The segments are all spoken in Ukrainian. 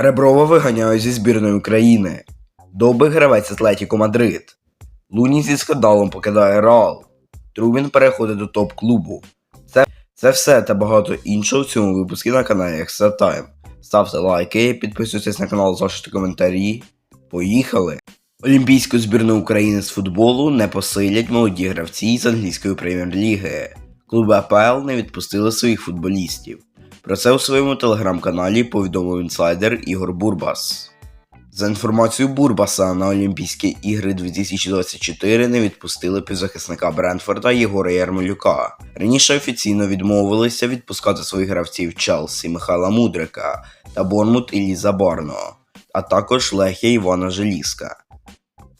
Реброва виганяють зі збірної України. Довбий гравець Атлетіко Мадрид. Луні зі скандалом покидає Реал. Трубін переходить до топ-клубу. Це, це все та багато іншого в цьому випуску на каналі Extra Time. Ставте лайки, підписуйтесь на канал, залиште коментарі. Поїхали! Олімпійську збірну України з футболу не посилять молоді гравці з англійської прем'єр-ліги. Клуби АПЛ не відпустили своїх футболістів. Про це у своєму телеграм-каналі повідомив інсайдер Ігор Бурбас. За інформацією Бурбаса, на Олімпійські ігри 2024 не відпустили півзахисника Брентфорда Єгора Ярмолюка. Раніше офіційно відмовилися відпускати своїх гравців Челсі Михайла Мудрика та Бормут Іллі Барно, а також Лехія Івана Желіска.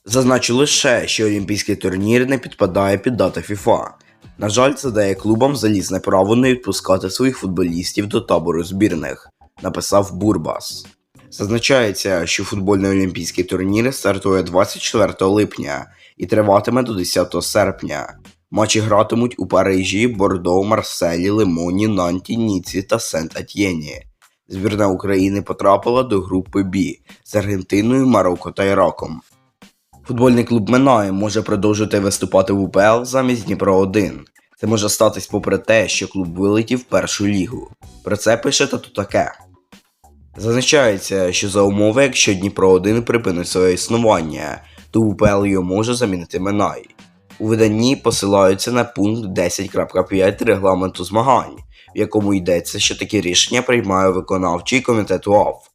Зазначу лише, що олімпійський турнір не підпадає під дати FIFA. На жаль, це дає клубам залізне право не відпускати своїх футболістів до табору збірних, написав Бурбас. Зазначається, що футбольний олімпійський турнір стартує 24 липня і триватиме до 10 серпня. Матчі гратимуть у Парижі, Бордо, Марселі, Лимоні, Нанті, Ніці та Сент-Атьєні. Збірна України потрапила до групи Б з Аргентиною, Марокко та Іраком. Футбольний клуб Минає може продовжити виступати в УПЛ замість Дніпро 1. Це може статись попри те, що клуб вилетів в першу лігу. Про це пише тату таке. Зазначається, що за умови, якщо Дніпро 1 припинить своє існування, то УПЛ його може замінити Минай. У виданні посилаються на пункт 10.5 регламенту змагань, в якому йдеться, що такі рішення приймає виконавчий комітет УАФ.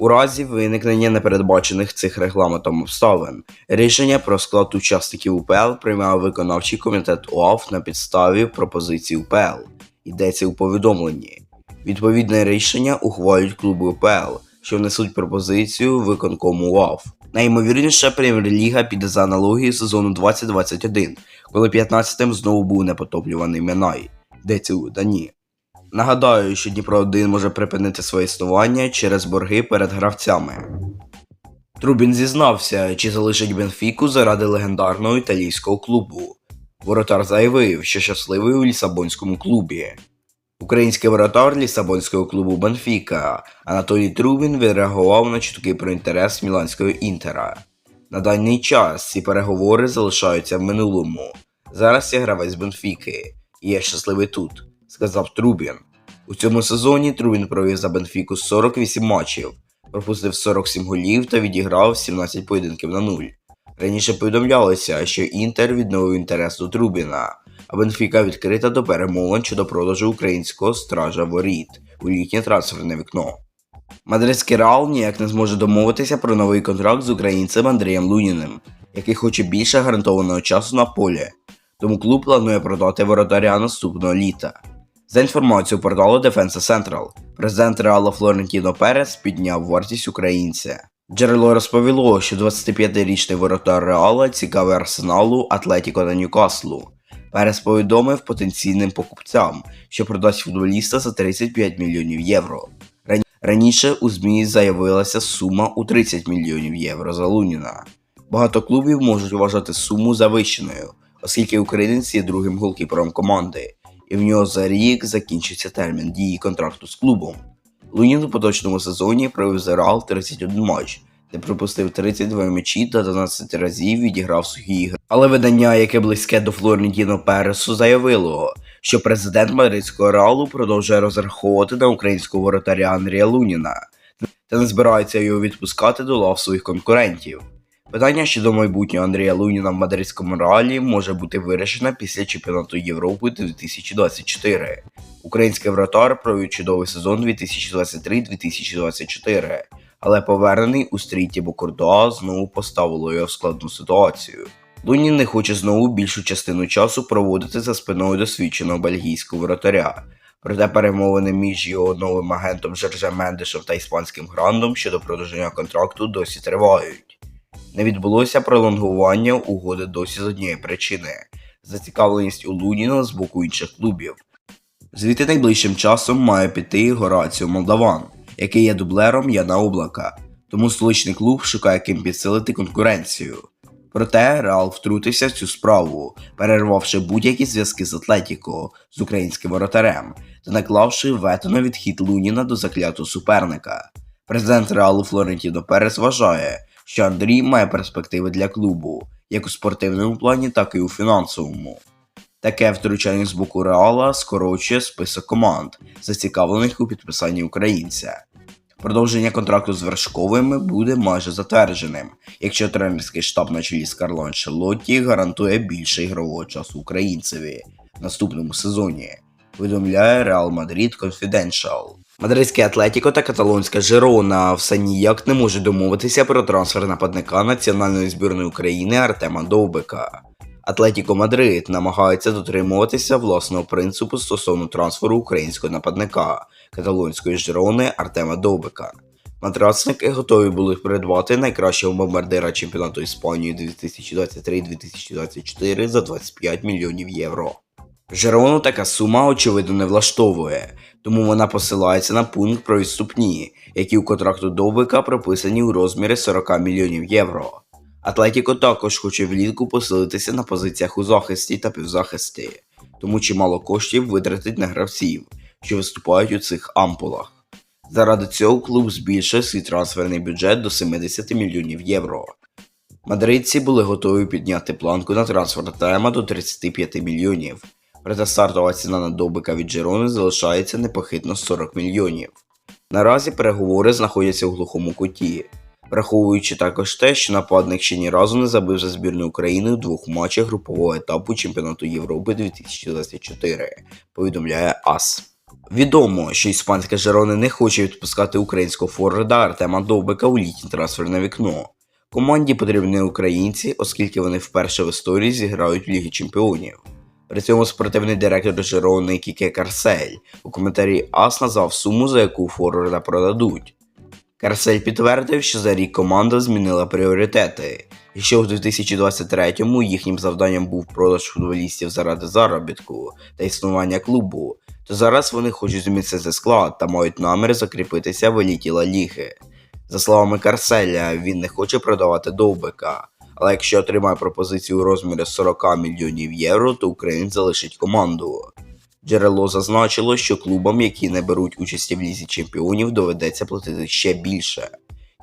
У разі виникнення непередбачених цих регламентом обставин, рішення про склад учасників УПЛ приймає виконавчий комітет УАФ на підставі пропозицій УПЛ. Йдеться у повідомленні. Відповідне рішення ухвалюють клуби УПЛ, що внесуть пропозицію виконкому УАФ. Найімовірніше, прем'єр-ліга піде за аналогією сезону 2021, коли 15-м знову був непотоплюваний Минай. Йдеться у виданні. Нагадаю, що Дніпро 1 може припинити своє існування через борги перед гравцями. Трубін зізнався, чи залишить Бенфіку заради легендарного італійського клубу. Воротар заявив, що щасливий у Лісабонському клубі. Український воротар Лісабонського клубу Бенфіка Анатолій Трубін відреагував на чутки про інтерес міланського інтера. На даний час ці переговори залишаються в минулому. Зараз я гравець Бенфіки, і я щасливий тут, сказав Трубін. У цьому сезоні Трубін провів за Бенфіку 48 матчів, пропустив 47 голів та відіграв 17 поєдинків на нуль. Раніше повідомлялося, що Інтер відновив інтерес до Трубіна, а Бенфіка відкрита до перемовин щодо продажу українського стража воріт у літнє трансферне вікно. Мадридський Реал ніяк не зможе домовитися про новий контракт з українцем Андрієм Луніним, який хоче більше гарантованого часу на полі, тому клуб планує продати воротаря наступного літа. За інформацією порталу Defensa Central, президент Реала Флорентіно Перес підняв вартість українця. Джерело розповіло, що 25-річний воротар Реала цікавий Арсеналу, Атлетіко та Ньюкаслу. Перес повідомив потенційним покупцям, що продасть футболіста за 35 мільйонів євро. Раніше у ЗМІ заявилася сума у 30 мільйонів євро за Луніна. Багато клубів можуть вважати суму завищеною, оскільки українець є другим голкіпером команди, і в нього за рік закінчиться термін дії контракту з клубом. Лунін у поточному сезоні провів за Реал 31 матч, де пропустив 32 м'ячі та 12 разів відіграв сухі ігри. Але видання, яке близьке до Флорентіно Пересу, заявило, що президент мадридського реалу продовжує розраховувати на українського воротаря Андрія Луніна та не збирається його відпускати до лав своїх конкурентів. Питання щодо майбутнього Андрія Луніна в мадридському реалі може бути вирішено після чемпіонату Європи 2024. Український вратар провів чудовий сезон 2023-2024, але повернений у стріті Бокурдуа знову поставило його в складну ситуацію. Лунін не хоче знову більшу частину часу проводити за спиною досвідченого бельгійського вратаря. Проте перемовини між його новим агентом Жоржем Мендешем та іспанським грандом щодо продовження контракту досі тривають. Не відбулося пролонгування угоди досі з однієї причини зацікавленість у Луніна з боку інших клубів. Звідти найближчим часом має піти Гораціо Молдаван, який є дублером Яна Облака, тому столичний клуб шукає ким підсилити конкуренцію. Проте Реал втрутився в цю справу, перервавши будь-які зв'язки з Атлетіко з українським воротарем та наклавши вето на відхід Луніна до заклятого суперника. Президент Реалу Флорентіно Перес вважає, що Андрій має перспективи для клубу, як у спортивному плані, так і у фінансовому. Таке втручання з боку Реала скорочує список команд, зацікавлених у підписанні українця. Продовження контракту з Вершковими буде майже затвердженим, якщо тренерський штаб на чолі з Карло Анчелотті гарантує більше ігрового часу українцеві в наступному сезоні, повідомляє Реал Мадрид Confidential. Мадридське Атлетіко та каталонська Жирона все ніяк не можуть домовитися про трансфер нападника національної збірної України Артема Довбика. Атлетіко Мадрид намагається дотримуватися власного принципу стосовно трансферу українського нападника каталонської Жирони Артема Довбика. Матрасники готові були придбати найкращого бомбардира чемпіонату Іспанії 2023-2024 за 25 мільйонів євро. Жерону така сума очевидно не влаштовує, тому вона посилається на пункт про відступні, які у контракту Довбика прописані у розмірі 40 мільйонів євро. Атлетіко також хоче влітку посилитися на позиціях у захисті та півзахисті, тому чимало коштів витратить на гравців, що виступають у цих ампулах. Заради цього клуб збільшує свій трансферний бюджет до 70 мільйонів євро. Мадридці були готові підняти планку на трансфер тема до 35 мільйонів, проте стартова ціна на Довбика від Джерони залишається непохитно 40 мільйонів. Наразі переговори знаходяться у глухому куті, враховуючи також те, що нападник ще ні разу не забив за збірну України у двох матчах групового етапу Чемпіонату Європи 2024, повідомляє АС. Відомо, що іспанська Жерони не хоче відпускати українського форварда Артема Довбика у літнє трансферне вікно. Команді потрібні українці, оскільки вони вперше в історії зіграють в Лігі Чемпіонів. При цьому спортивний директор Жерони Кіке Карсель у коментарі АС назвав суму, за яку форварда продадуть. Карсель підтвердив, що за рік команда змінила пріоритети, і що у 2023-му їхнім завданням був продаж футболістів заради заробітку та існування клубу, то зараз вони хочуть змінити склад та мають намір закріпитися в еліті Ла Ліги. За словами Карселя, він не хоче продавати довбика, але якщо отримає пропозицію у розмірі 40 мільйонів євро, то Україн залишить команду. Джерело зазначило, що клубам, які не беруть участі в лізі чемпіонів, доведеться платити ще більше.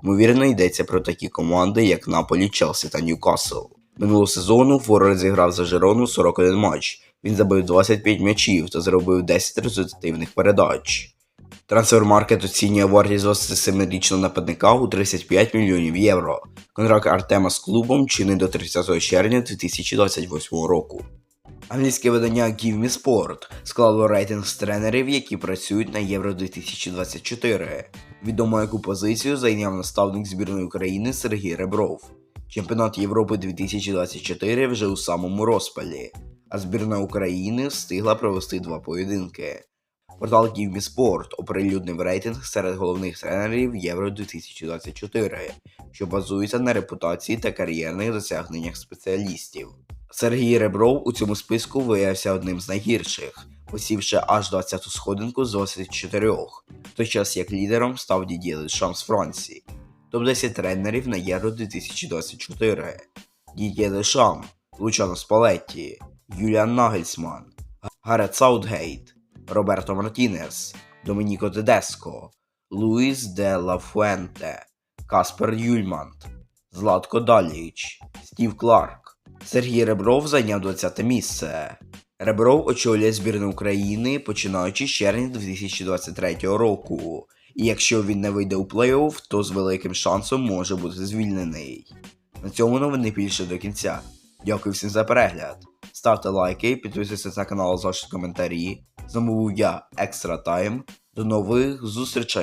Ймовірно, йдеться про такі команди, як Наполі, Челсі та Ньюкасл. Минулого сезону Форвард зіграв за Жерону 41 матч. Він забив 25 м'ячів та зробив 10 результативних передач. Трансфермаркет оцінює вартість 27-річного нападника у 35 мільйонів євро. Контракт Артема з клубом чинить до 30 червня 2028 року. Англійське видання Give Me Sport склало рейтинг з тренерів, які працюють на Євро 2024. Відомо яку позицію зайняв наставник збірної України Сергій Ребров. Чемпіонат Європи 2024 вже у самому розпалі, а збірна України встигла провести два поєдинки. Портал Give Me Sport оприлюднив рейтинг серед головних тренерів Євро 2024, що базується на репутації та кар'єрних досягненнях спеціалістів. Сергій Ребров у цьому списку виявився одним з найгірших, посівши аж 20-ту сходинку з 24, в той час як лідером став Дід'є Дешам з Франції. Топ-10 тренерів на Євро 2024. Дід'є Дешам, Лучано Спалетті, Юліан Нагельсман, Гарет Саутгейт, Роберто Мартінес, Домініко Тедеско, Луїс де Ла Фуенте, Каспер Юльмант, Златко Даліч, Стів Кларк. Сергій Ребров зайняв 20 місце. Ребров очолює збірну України починаючи з червня 2023 року. І якщо він не вийде у плей-офф, то з великим шансом може бути звільнений. На цьому новини більше до кінця. Дякую всім за перегляд. Ставте лайки, підписуйтесь на канал, залиште коментарі. З вами був я, Екстра Тайм. До нових зустрічей!